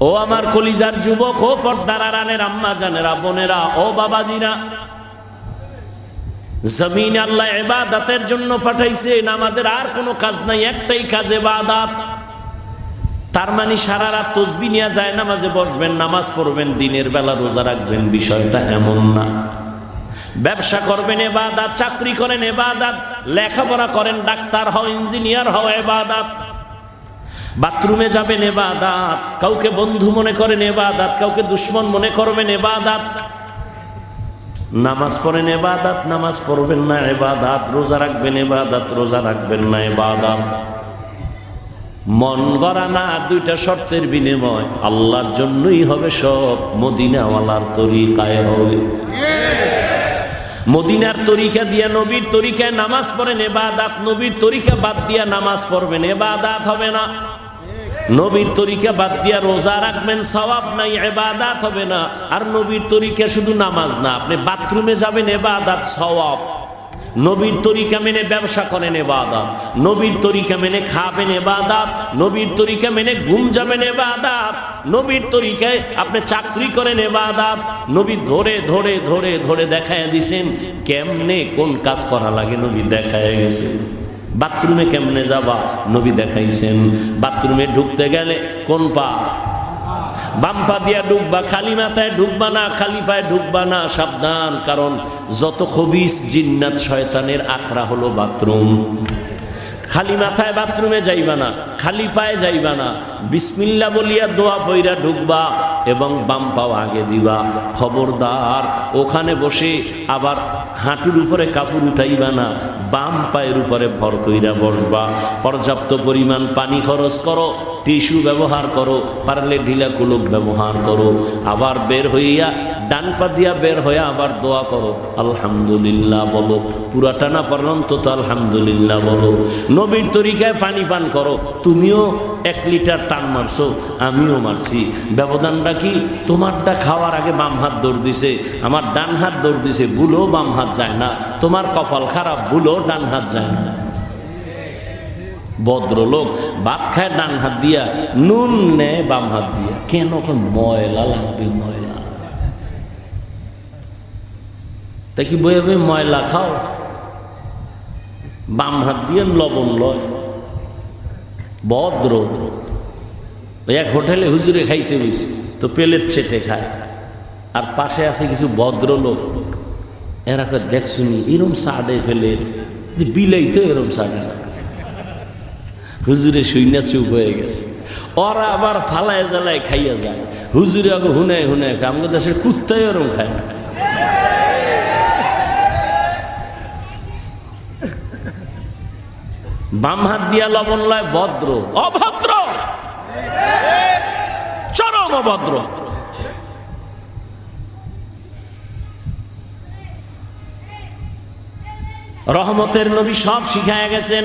ও আমার কলিজার যুবক, ও পর্দার আড়ালের আম্মা জানেরা, বোনেরা, ও বাবাজিরা, জমিন আল্লাহ এবাদাতের জন্য পাঠাইছেন আমাদের আর কোনো কাজ নাই, একটাই কাজ এবাদাত তার মানে সারা রাত তসবি নিয়ে যায়, নামাজে বসবেন, নামাজ পড়বেন, দিনের বেলা রোজা রাখবেন, বিষয়টা এমন না। ব্যবসা করবেন এবাদাত চাকরি করেন এবাদাত লেখাপড়া করেন, ডাক্তার হও, ইঞ্জিনিয়ার হও এবাদাত বাথরুমে যাবেন এবাদাত। কাউকে বন্ধু মনে করেন এবাদাত, কাউকে দুশ্মন মনে করবেন এবাদাত। নামাজ পড়েন এবাদাত, নামাজ পড়বেন না এবাদাত। রোজা রাখবেন এবাদাত, রোজা রাখবেন না এবাদাত। মন গড়া না, দুইটা শর্তের বিনিময়। আল্লাহর জন্যই হবে সব, মদিনাওয়ালার তরিকায় হবে। মদিনার তরিকা দিয়া নবীর তরিকায় নামাজ পড়েন এবাদাত, নবীর তরিকা বাদ দিয়া নামাজ পড়বেন এবাদাত হবে না। নবীর তরিকা বাদ দিয়া রোজা রাখবেন, সওয়াব নাই এবাদাত হবে না। আর নবীর তরিকা শুধু নামাজ না, আপনি বাথরুমে যাবেন এবাদাত সওয়াব। নবীর তরিকা মেনে ব্যবসা করেন এবাদাত নবীর তরিকা মেনে খাবেন এবাদাত নবীর তরিকা মেনে ঘুম যাবেন এবাদাত নবীর তরিকায় আপনি চাকরি করেন এবাদাত নবী ধরে ধরে ধরে ধরে দেখায় দিছেন, কেমনে কোন কাজ করা লাগে নবী দেখায় গেছে বাথরুমে কেমনে যাবা? নবী দেখাইছেন, বাথরুমে ঢুকতে গেলে কোন পা? বাম পা দিয়া ঢুকবা, খালি মাথায় ঢুকবা না, খালি পায়ে ঢুকবা না, সাবধান, কারণ যত খবিস জিন্নাত শয়তানের আখড়া হলো বাথরুম। খালি মাথায় বাথরুমে যাইবা না, খালি পায়ে যাইবা না। বিসমিল্লা বলিয়া দোয়া বইরা ঢুকবা এবং বাম পাও আগে দিবা। খবরদার, ওখানে বসে আবার হাঁটুর উপরে কাপড় উঠাইবা না, বাম পায়ের উপরে ভর কইরা বসবা। পর্যাপ্ত পরিমাণ পানি খরচ করো, টিস্যু ব্যবহার করো, পারলে ঢিলা কুলুক ব্যবহার করো। আবার বের হইয়া ডান পা দিয়া বের হয়ে আবার দোয়া করো, আলহামদুলিল্লাহ বলো। পুরাটা না পারলাম তো তো আলহামদুলিল্লাহ বলো। নবীর তরিকায় পানি পান করো, তুমিও এক লিটার টান মারছো, আমিও মারছি। ব্যবধানটা কি? তোমারটা খাওয়ার আগে বাম হাত দৌড় দিছে, আমার ডান হাত দৌড় দিছে, বুলো বাম হাত যায় না। তোমার কপাল খারাপ, বুলো ডান হাত যায় না। ভদ্রলোক ভাত খায় ডান হাত দিয়া, নুন নেয় বাম হাত দিয়া। কেন ময়লা লাগবে, ময়লা। তা কি বই বই ময়লা খাও? বাম হাত দিয়ে লবণ লয়। ভদ্র এক হোটেলে হুজুরে খাইতে বসে তো পেলেট ছেটে খায়। আর পাশে আছে কিছু ভদ্রলোক এরা দেখছুনি এরম সাদে ফেলে বিলেই তো এরম সাডে হুজুরে শুইনা চুপ হয়ে গেছে। ওরা আবার ফালায় জ্বালায় খাইয়া যায়। হুজুরে আগে হুনে হুনে খায়। আমাদের দেশের কুত্তাই ওরম খায় না। বাম হাত দিয়া লবণ লয় ভদ্র। অভদ্র। চরম অভদ্র। রহমতের নবী সব শিখায় গেছেন।